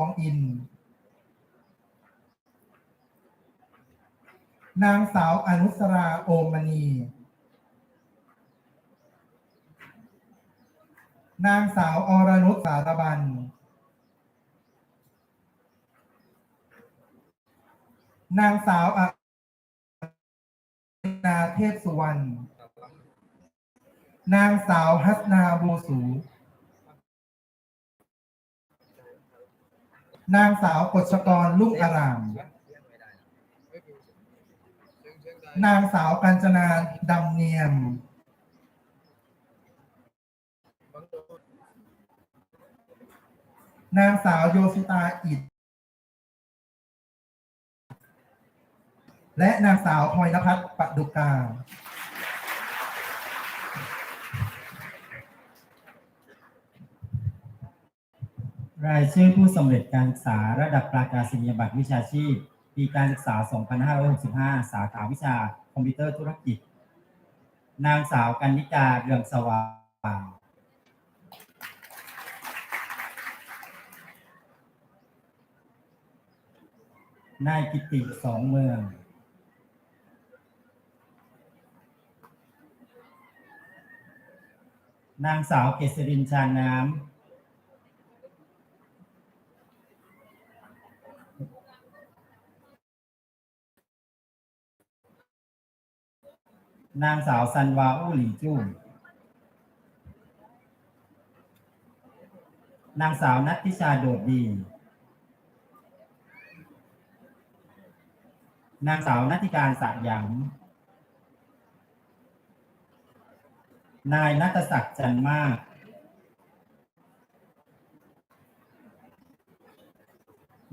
องอิน นางสาวอนุสราโอมณี นางสาวอรนุชสารบัน นางสาวอนาเทพสุวรรณ นางสาวฮัสนาบูสู นางสาวกฎชกรลุ่งอาราม นางสาวกัญจนาดำเนียม นางสาวโยสิตาอิดและนางสาวพลอยนภัสปดุกา รายชื่อผู้สำเร็จการศึกษาระดับประกาศนียบัตรวิชาชีพ ปีการศึกษา 2565 สาขาวิชาคอมพิวเตอร์ธุรกิจ นางสาวกันนิกาเรืองสว่างนายกิติสองเมือง นางสาวเกษรินชาน้ำ นางสาวซันวาอูหลีจู้นางสาวนัทธิชาโดดดี นางสาวนัทธิการสะหยังนายนัทศักดิ์จันมาก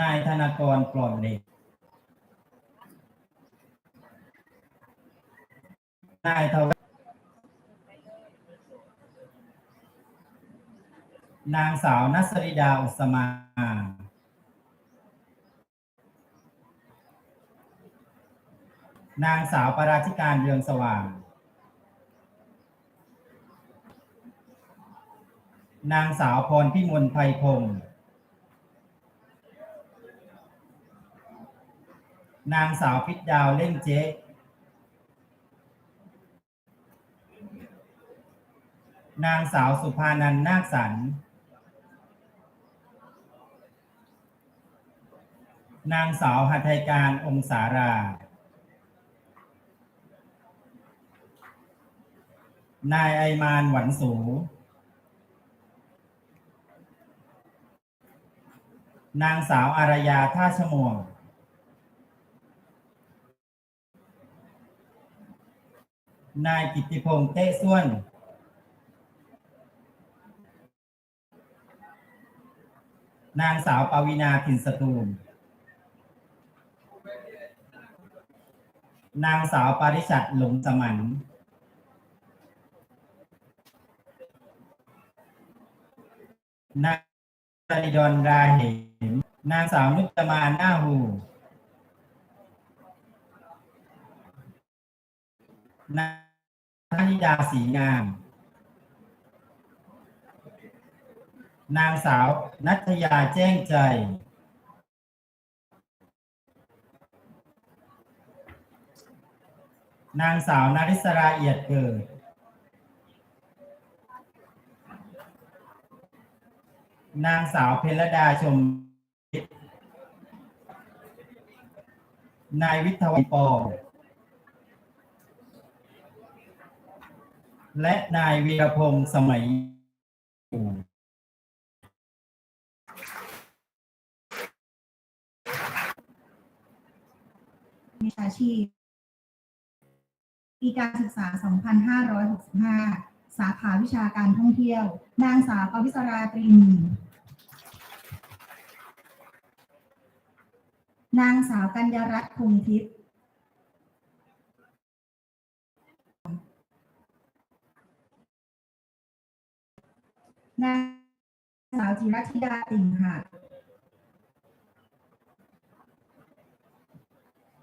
นายธนากรปลอดเหล็ก นายทวัฒน์นางสาวนัสริดาอุสมา นางสาวปราชิการเรืองสว่าง นางสาวพรพิมลไพพงศ์นางสาวพิษดาวเล่นเจ๊ นางสาวสุภานันนาคสัน นางสาวหัตถการองศารา นายไอมานหวันสู นางสาวอารยาท่าชมวง นายกิติพงษ์เต้ส้วน นางสาวปวีนาถิ่นสตูล นางสาวปาริชัดหลงสมัน นางสริดอนราเหม นางสาวนุตมาหน้าหู นางนิดาสีงาม นางสาวนัทยาแจ้งใจ นางสาวนาริสราเอียดเกิด นางสาวเพลดาชม นายวิทยวัยปอและนายวีรพงษ์สมัยอยู่ วิชาชีพปีการศึกษา 2565 สาขาวิชาการท่องเที่ยว นางสาวปวิศราตรีนีนางสาวกัญญรัตน์คงทิพย์นางสาวจิรัตธิดาติ่งหาด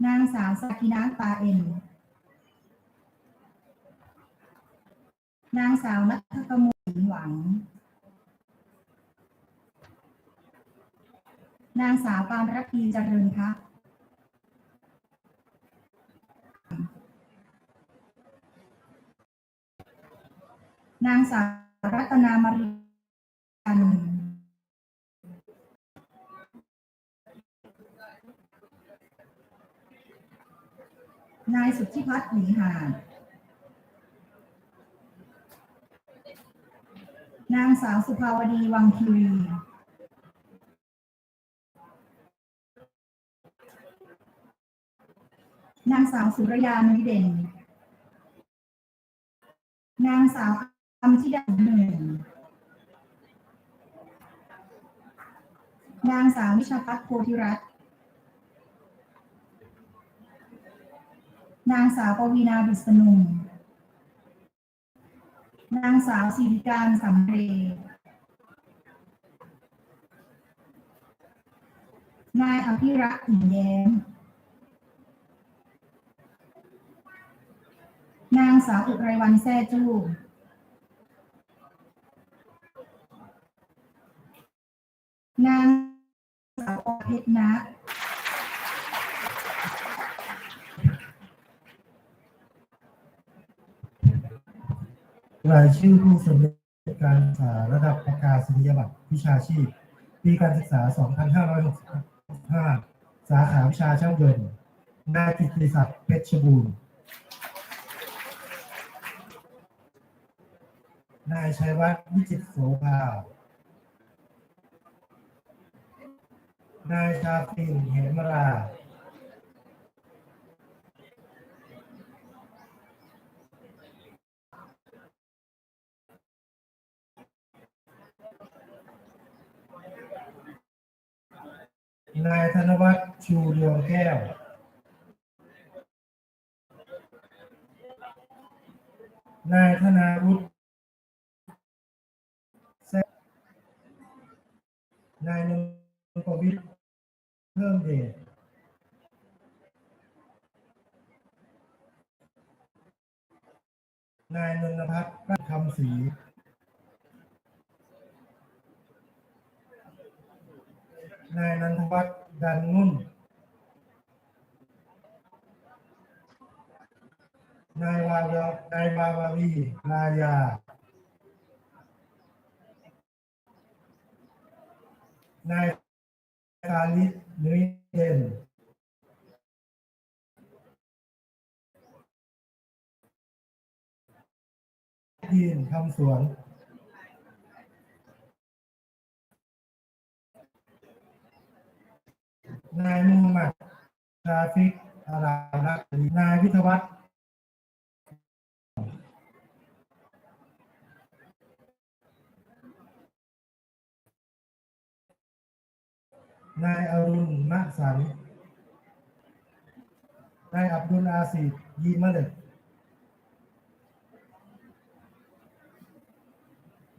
นางสาวสกินาตาเอ็น นางสาวนัทกมลหวัง นางสาวปานรัตพีเจริญพักนางสาวรัตนามาริกัน นายสุทธิพัฒน์หลีหาดนางสาวสุภาวดีวังคีรีนางสาวสุรยานุเด่น นางสาวอำธิดาหนึ่ง นางสาววิชาพัฒน์โพธิรัตน์ นางสาวปวีนาบุษนุมนางสาวสิริการสำเรนายอภิรักษ์อิ่มแย้ม นางสาวอุไรวันแซ่จู้นางสาวอเพชรนะ รายชื่อผู้สำเร็จการศึกษาระดับประกาศนียบัตรวิชาชีพ ปีการศึกษา 2565 สาขาวิชาช่างยนต์นายกิติศักดิ์เพชรบูรณ์นายชัยวัฒน์วิจิตโสภานายชาฟินเหมรา นายธนวัฒน์ชูดวงแก้ว นายธนาวุฒิแซนายนนท์ประวิทย์เพิ่มเดชนายนนทพัฒน์คำศรี นายนันทวัฒน์ดันนุ่น นายวาวานายวาวาวีลายา นายคาลิสนุ้ยเดนทีนคำสวน นายมูฮัมหมัดชาฟิกอารารักนายวิทยวัฒน์นายอรุณมะสันนายอับดุลอาซีดยีมะเล็ก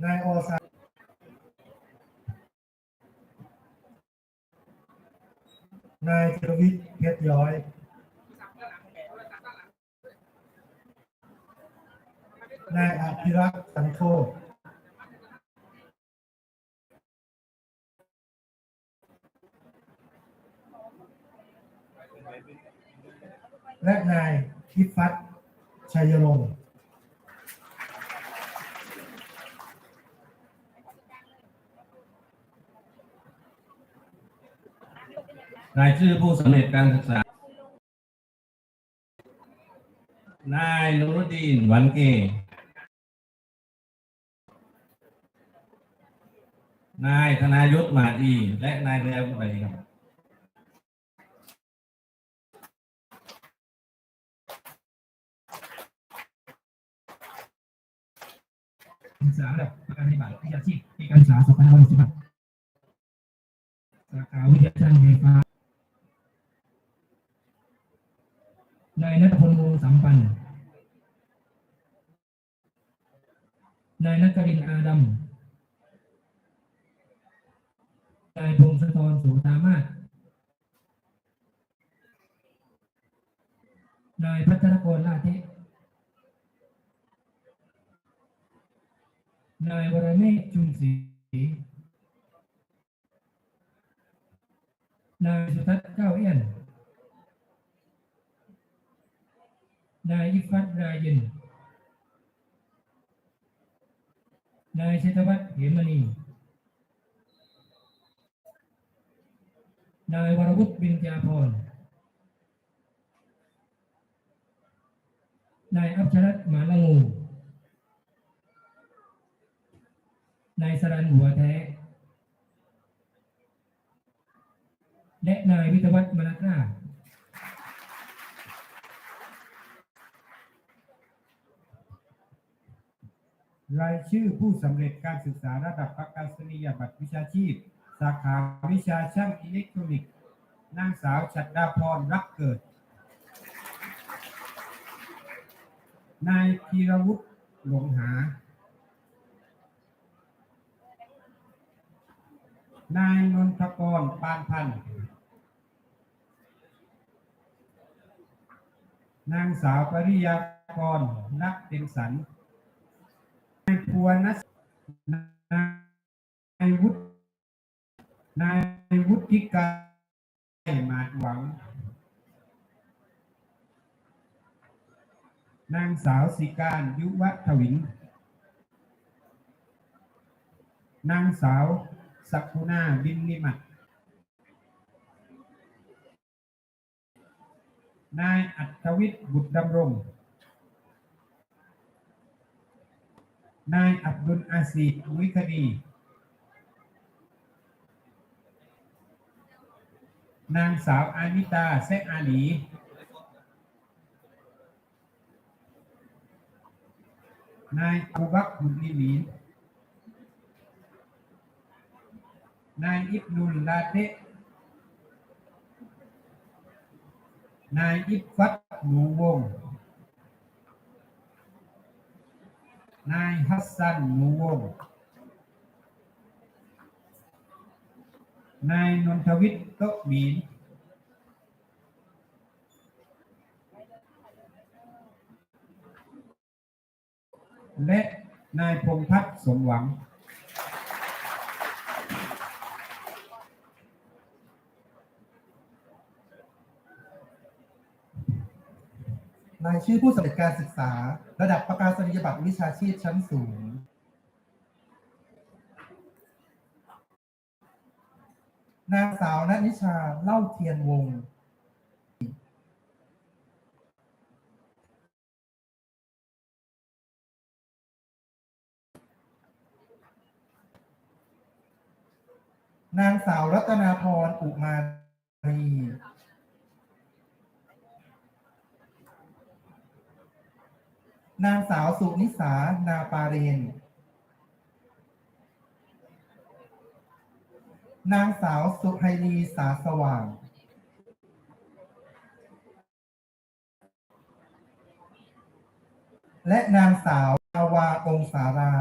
นายออซา นายธีรวิทย์เพชรย้อย นายอภิรักษ์สันโคตและนายพิพัฒน์ชัยรงค์ รายชื่อผู้สำเร็จการศึกษา นายนุรุดีนวันเก นายธนายุทธมาดี และนายเรียวไปครับศึกษาระดับประกันปฏิบัติวิชาชีพการศึกษา2565สาขาวิทยาช่างไฟฟ้า นายนัทพลมูลสัมปันธ์นายนักกรินทร์อาดัม นายพงศธรโสตามาศนายพัฒนกรลาเทะนายวรเมฆจุนศรีนายสุทัศน์เก้าเอี้ยน นายอิฟัตรายยิน นายชัยวัฒน์เหมณี นายวรวุฒิบินจาพร นายอัชรัตหมาละงู นายสรันหัวแท้ และนายวิทวัฒน์มณกล้า รายชื่อผู้สำเร็จการศึกษาระดับประกาศนียบัตรวิชาชีพ สาขาวิชาช่างอิเล็กทรอนิกส์นางสาวชัดดาพรรักเกิด นายธีรวุฒิหลงหา นายนนทกรปานพันธ์ นางสาวปริยากรนักเต็มสัน นายภูวนัสนายวุฒินายวุฒิกายมาดหวัง นางสาวสิการยุวทวิน นางสาวสักกุณาบินนิมัตนายอัธวิทย์บุตรดำรง นายอับดุลอาซีดวิคดี นางสาวอานิตาเซอาลี นายอูบักบุญลิมีนนายอิบนุลลาเตนายอิบฟัตหนูวงศ์ นายฮัสซันนูวงนายนนทวิทย์โตะมีน และนายพงษ์พัฒน์สมหวัง รายชื่อผู้สำเร็จการศึกษา ระดับประกาศนียบัตรวิชาชีพชั้นสูง นางสาวณนิชาเล่าเทียนวงศ์นางสาวรัตนาพรอุมารี นางสาวสุนิสา นาปาเรน นางสาวสุไฮรีสาสว่าง และนางสาวอาวาองสารา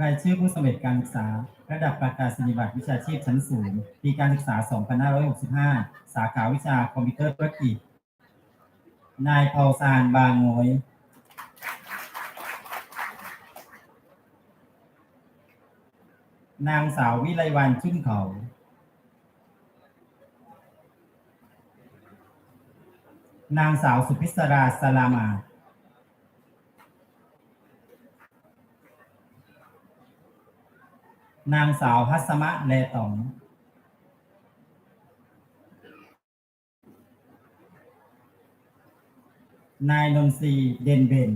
รายชื่อผู้สำเร็จการศึกษา ระดับประกาศนียบัตรวิชาชีพชั้นสูงปีการศึกษา 2565 สาขาวิชาคอมพิวเตอร์ธุรกิจ นายเผาซานบางโงยนางสาววิไลวันชุ่มเขา นางสาวสุพิศราสลามา นางสาวพัสมะแลตองนายนนทรีเดนเบน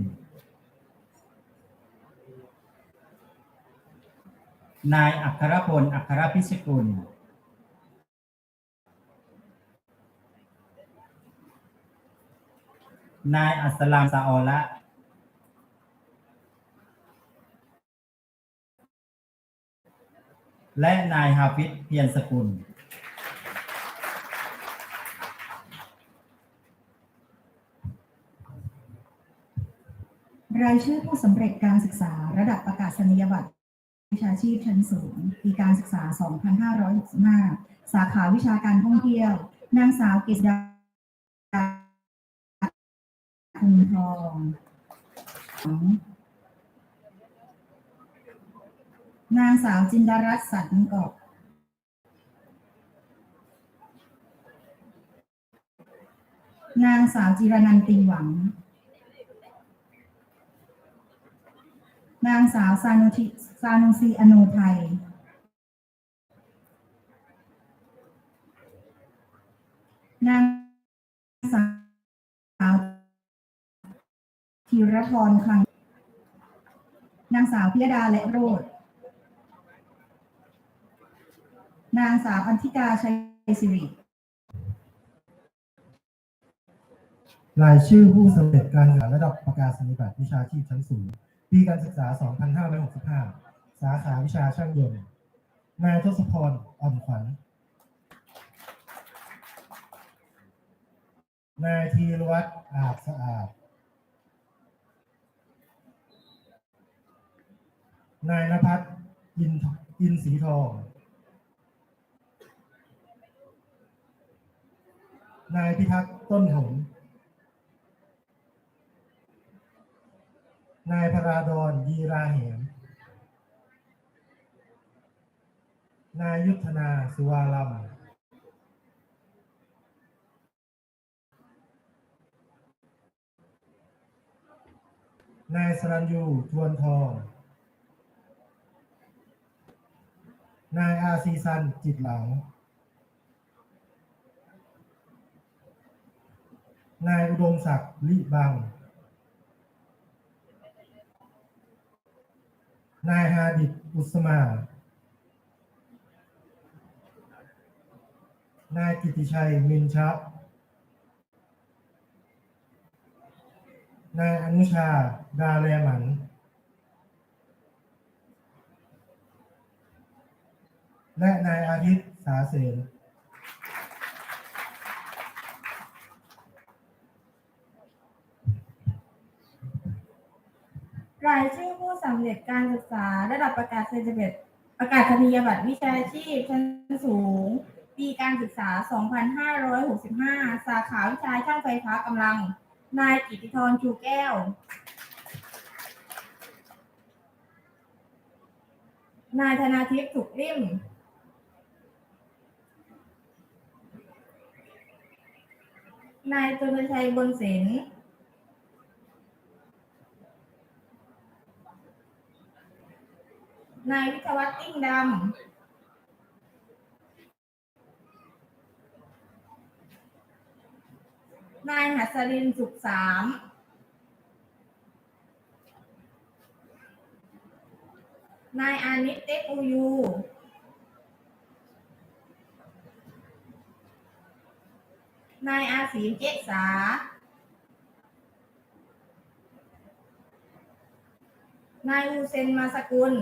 นายอัครพล อัครพิชกุล นายอัสลามซาออละ และนายฮาฟิดเพียรสกุล รายชื่อผู้สำเร็จการศึกษาระดับประกาศนียบัตรวิชาชีพชั้นสูงปีการศึกษา 2565 สาขาวิชาการท่องเที่ยว นางสาวกฤษดาคงนทอง นางสาวจินดารัตน์สันกาะนางสาวจิรนันตีหวัง นางสาวซานุทิซานุซีอโนไทย นางสาวธีรพรคลัง นางสาวพิยดาและโรด นางสาวอันธิกาชัยสิริรายชื่อผู้สำเร็จการศึกษาระดับประกาศนียบัตรวิชาชีพชั้นสูงปีการศึกษา 2565 สาขาวิชาช่างยนต์ นายทศพร อ่อนขวัญ นายธีรวัตรอาบสะอาด นายนภัสอินอินสีทอง นายพิทักษ์ต้นหงส์นายพราดอนยีราเหมนายยุทธนาสุวาลัมนายสรัญยูทวนทอง นายอาซีซันจิตหลัง นายอุดมศักดิ์ลิบัง นายฮาดิดอุสมา นายกิติชัยมินชะ นายอนุชา ดาแลหมัน และนายอาทิตย์สาเสน รายชื่อผู้สำเร็จการศึกษาระดับประกาศนียบัตรประกาศนียบัตรวิชาชีพชั้นสูง ปีการศึกษา 2565 สาขาวิชาช่างไฟฟ้ากำลัง นายกิติธรชูแก้ว นายธนาทิพย์สุขริมนายตุลชัยบนเสน นายวิทยาวัฒน์ติ้งดำ นายหัสรินสุขสาม นายอานิตเต็กอูยู นายอาศีมเจษานายอูเซนมาสกุล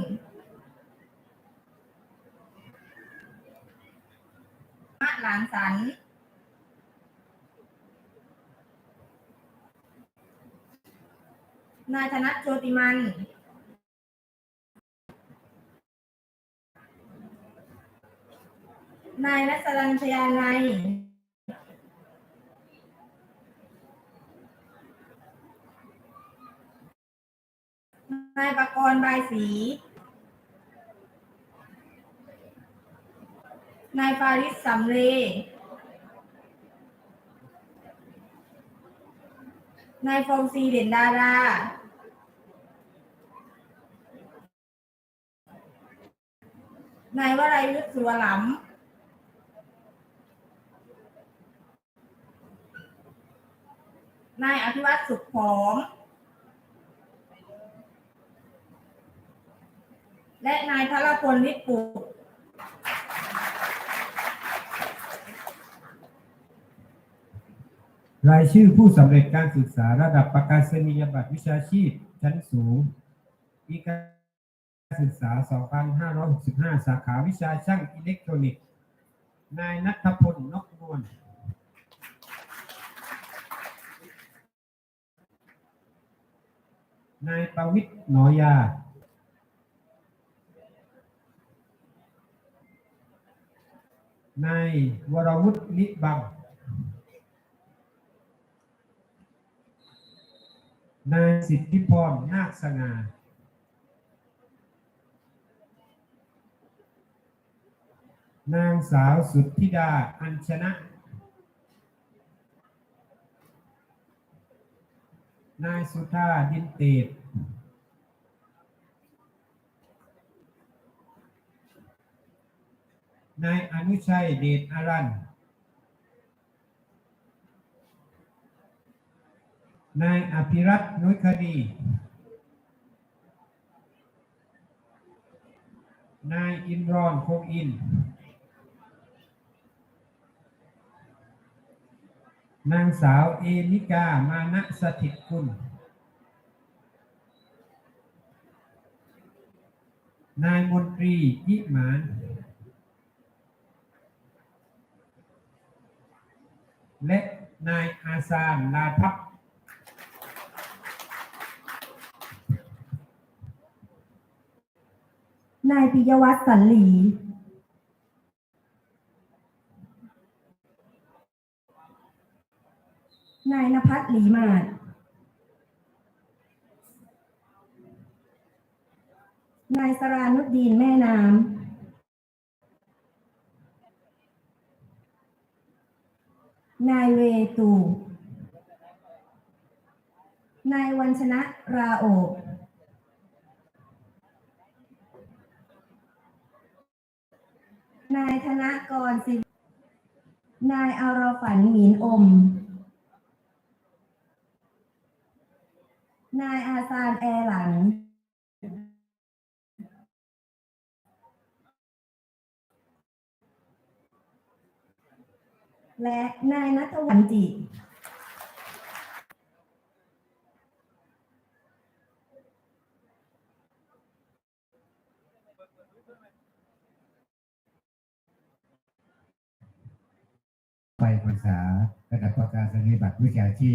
มะ หลานสัน นายธนัทโชติมัน นายนัสรัญชยานัยนายประกรณ์บายศ นายฟาริสสำเรนายฟองซีเด่นดารา นายวรายุทธสุวหลำนายอภิวัตสุขผอม และนายพลพลฤทธิ์ปุก รายชื่อผู้สำเร็จการศึกษาระดับประกาศนียบัตรวิชาชีพชั้นสูงปีการศึกษา 2565 สาขาวิชาช่างอิเล็กทรอนิกส์ นายนัทพลนกนวลนายประวิทย์หนอยา นายวรวุฒิลิบัง นายสิทธิพรนาคสง่านางสาวสุทธิดา อัญชนะ นายสุธาดินเตดนายอนุชัยเดชอารัน นายอภิรัตน์นุยคดี นายอินรอนคงอิน นางสาวเอมิกา มานะสถิตคุณ นายมนตรียิหมาน และนายอาซานลาทับ นายปิยวัฒน์สันหลี นายนภัสหลีมาศนายสรานุดดีนแม่น้ำ นายเวตู นายวันชนะราโอกนายธนกรสินายอารฝันหมีนอม นายอาซานแอร์หลัง และนายนัทวันจิ ไปปรึกษาระดับประกาศนียบัตรวิชาชีพ